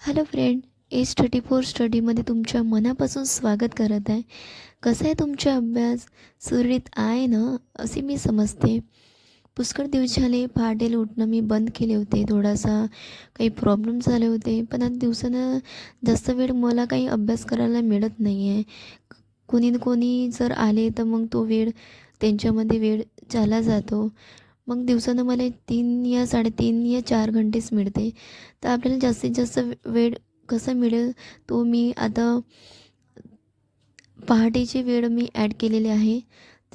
Hello friend age thirty four स्टडीमध्ये तुमच्या मनापासून स्वागत करत आहे. कसं आहे तुमचा अभ्यास? सुरळीत आहे ना? असे मी समजते. पुष्कळ दिवस झाले पहाटेला उठणं मी बंद केले होते. थोडासा काही प्रॉब्लेम झाले होते. पण आता दिवसानं जास्त वेळ मला काही अभ्यास करायला मिळत नाही आहे कोणी न कोणी जर आले तर मग तो वेळ त्यांच्यामध्ये वेळ चालला जातो. मग दिवसानं मला तीन या साडेतीन या चार घंटेच मिळते. तर आपल्याला जास्तीत जास्त वेळ कसा मिळेल? तो मी आता पहाटेची वेळ मी ॲड केलेली आहे.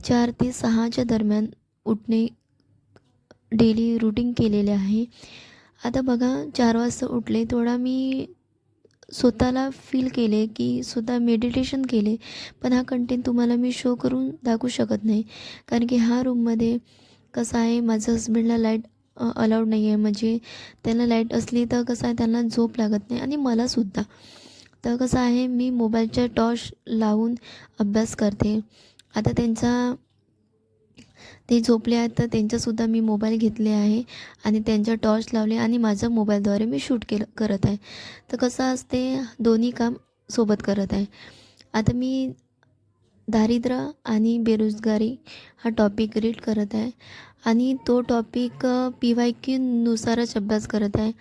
चार ते सहाच्या दरम्यान उठणे डेली रुटीन केलेले आहे. आता बघा चार वाजता उठले थोडा मी स्वतःला फील केले की स्वतः मेडिटेशन केले. पण हा कंटेंट तुम्हाला मी शो करून दाखवू शकत नाही. कारण की ह्या रूममध्ये कसं आहे माझं हस्बंडला लाइट अलाउड नाही आहे म्हणजे त्यांना लाइट असली तर कसं आहे त्यांना झोप लागत नाही. आणि मलासुद्धा तर कसं आहे मी मोबाईलच्या टॉर्च लावून अभ्यास करते. आता त्यांचा ते झोपले आहेत तर त्यांचासुद्धा मी मोबाईल घेतले आहे. आणि त्यांच्या टॉर्च लावले आणि माझ्या मोबाईलद्वारे मी शूट केलं करत आहे. तर कसं असते दोन्ही काम सोबत करत आहे. आता मी दारिद्र्य आणि बेरोजगारी हा टॉपिक रीड करत आहे. आणि तो टॉपिक पी वाय क्यूनुसारच अभ्यास करत आहे.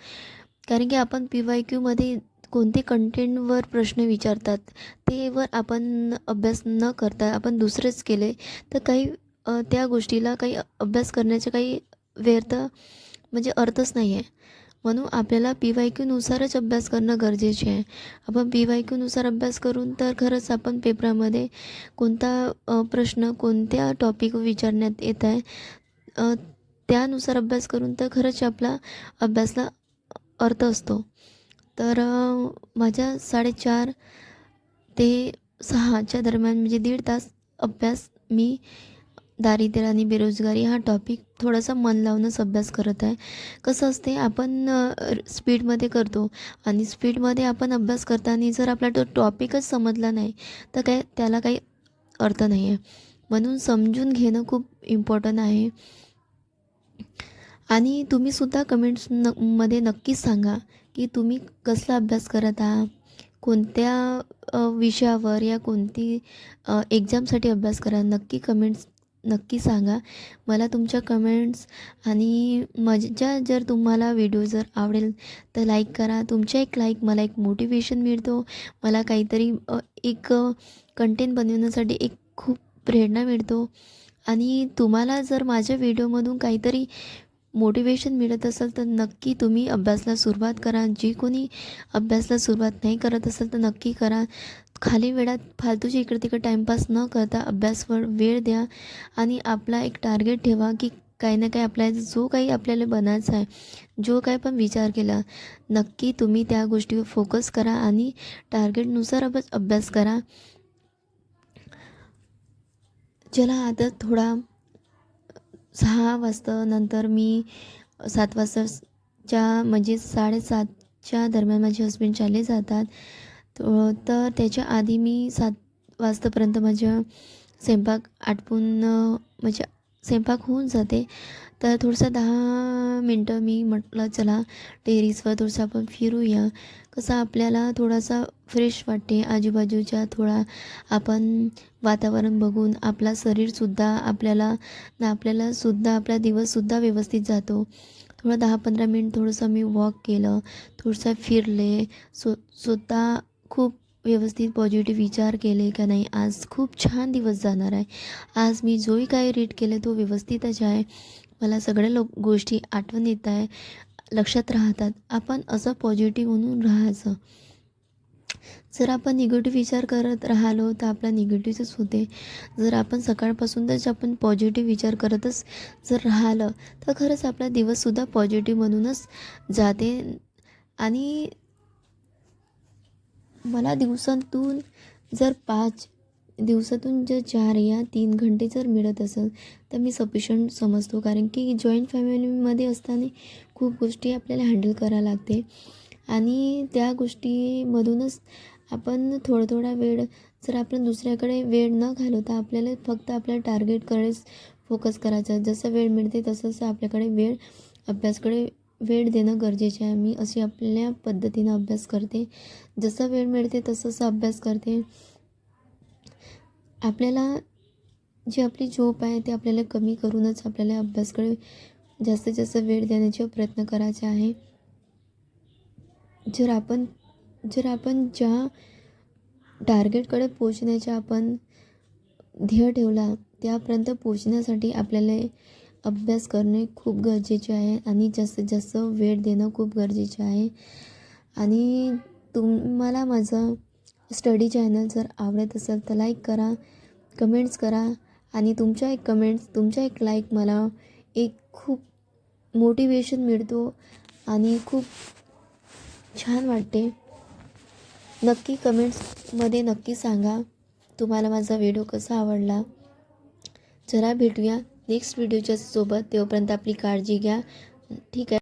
कारण की आपण पी वाय क्यूमध्ये कोणते कंटेंटवर प्रश्न विचारतात तेवर आपण अभ्यास न करता आपण दुसरेच केले तर काही त्या गोष्टीला काही अभ्यास करण्याचे काही व्यर्थ म्हणजे अर्थच नाही आहे म्हणून आपल्याला पी वाय क्यूनुसारच अभ्यास करणं गरजेचे आहे. आपण पी वाय क्यूनुसार अभ्यास करून तर खरंच आपण पेपरामध्ये कोणता प्रश्न कोणत्या टॉपिक विचारण्यात येत आहे त्यानुसार अभ्यास करून तर खरंच आपला अभ्यासला अर्थ असतो. तर माझ्या साडेचार ते सहाच्या दरम्यान म्हणजे दीड तास अभ्यास मी दारिद्र्य आणि बेरोजगारी हा टॉपिक थोडासा मन लावूनच अभ्यास करत आहे. कसं असते आपण स्पीडमध्ये करतो आणि स्पीडमध्ये आपण अभ्यास करताना जर आपला तो टॉपिकच समजला नाही तर काय त्याला काही अर्थ नाही आहे म्हणून समजून घेणं खूप इम्पॉर्टंट आहे. आणि तुम्हीसुद्धा कमेंट्स न मध्ये नक्कीच सांगा की तुम्ही कसला अभ्यास करत आहात? कोणत्या विषयावर या कोणती एक्झामसाठी अभ्यास करा? नक्की कमेंट्स नक्की सांगा. मला तुमच्या कमेंट्स आणि माझ्या जर तुम्हाला व्हिडिओ जर आवडेल तर लाईक करा. तुमच्या एक लाईक मला एक मोटिवेशन मिळतो. मला काहीतरी एक कंटेंट बनवण्यासाठी एक खूप प्रेरणा मिळतो. आणि तुम्हाला जर माझ्या व्हिडिओमधून काहीतरी मोटिवेशन मिळत असेल तर नक्की तुम्ही अभ्यासला सुरुवात करा. जी कोणी अभ्यासला सुरुवात नाही करत असेल तर नक्की करा. खाली वेळात फालतूचे इकडे तिकडे टाईमपास न करता अभ्यासवर वेळ द्या आणि आपला एक टार्गेट ठेवा की काही ना काही आपल्या जो काही आपल्याला बनायचा आहे जो काही पण विचार केला नक्की तुम्ही त्या गोष्टीवर फोकस करा आणि टार्गेटनुसार अभ्यास करा. चला आता थोडा सहा वाजता नंतर मी सात वाजताच्या म्हणजे साडेसातच्या दरम्यान माझे हस्बंड चालले जातात. तर त्याच्या आधी मी सात वाजतापर्यंत माझ्या स्वयंपाक आटपून म्हणजे स्वयंपाक होऊन जाते. तर थोडंसं दहा मिनटं मी म्हटलं चला टेरिसवर थोडंसं आपण फिरूया. कसं आपल्याला थोडासा फ्रेश वाटते. आजूबाजूच्या थोडा आपण वातावरण बघून आपला शरीरसुद्धा आपल्याला आपल्यालासुद्धा आपला दिवससुद्धा व्यवस्थित जातो. थोडं दहा पंधरा मिनिट थोडंसं मी वॉक केलं. थोडंसं फिरले. स्व स्वतः खूप व्यवस्थित पॉझिटिव्ह विचार केले का नाही आज खूप छान दिवस जाणार आहे. आज मी जोही काही रीड केलं तो व्यवस्थितच आहे. मला सगळ्या लोक गोष्टी आठवण येत आहे. लक्षात राहतात. आपण असं पॉझिटिव्ह म्हणून राहायचं. जर आपण निगेटिव्ह विचार करत राहिलो तर आपला निगेटिव्हच होते. जर आपण सकाळपासून जर आपण पॉझिटिव्ह विचार करतच जर राहिलं तर खरंच आपला दिवससुद्धा पॉझिटिव्ह जाते. आणि मला दिवसातून जर पाच दिवसातून जर चार या तीन घंटे जर मिळत असेल तर मी सफिशंट समजतो. कारण की जॉईंट फॅमिलीमध्ये असताना खूप गोष्टी आपल्याला हँडल करायला लागते. आणि त्या गोष्टीमधूनच आपण थोडा थोडा वेळ जर आपण दुसऱ्याकडे वेळ न घालवता आपल्याला फक्त आपल्या टार्गेटकडेच फोकस करायचा. जसं वेळ मिळते तसंच आपल्याकडे वेळ अभ्यासकडे वेळ देणं गरजेचे आहे. मी अशी आपल्या पद्धतीनं अभ्यास करते. जसं वेळ मिळते तसंच अभ्यास करते. आपल्याला जी आपली झोप आहे ते आपल्याला कमी करूनच आपल्याला अभ्यासकडे जास्तीत जास्त वेळ देण्याचा प्रयत्न करायचा आहे. जर आपण जर आपण ज्या टार्गेटकडे पोचण्याच्या आपण ध्येय ठेवला त्यापर्यंत पोचण्यासाठी आपल्याला अभ्यास करणे खूप गरजेचे आहे आणि जास्तीत जास्त वेळ देणं खूप गरजेचे आहे. आणि तुम्हाला माझं स्टडी चॅनल जर आवडत असेल तर लाईक करा कमेंट्स करा आणि तुमच्या एक कमेंट्स तुमच्या एक लाईक मला एक खूप मोटिवेशन मिळतो आणि खूप छान वाटते. नक्की कमेंट्समध्ये नक्की सांगा. तुम्हाला माझा व्हिडिओ कसा आवडला? जरा भेटूया नेक्स्ट व्हिडिओच्या सोबत. तेव्हापर्यंत आपली काळजी घ्या. ठीक आहे?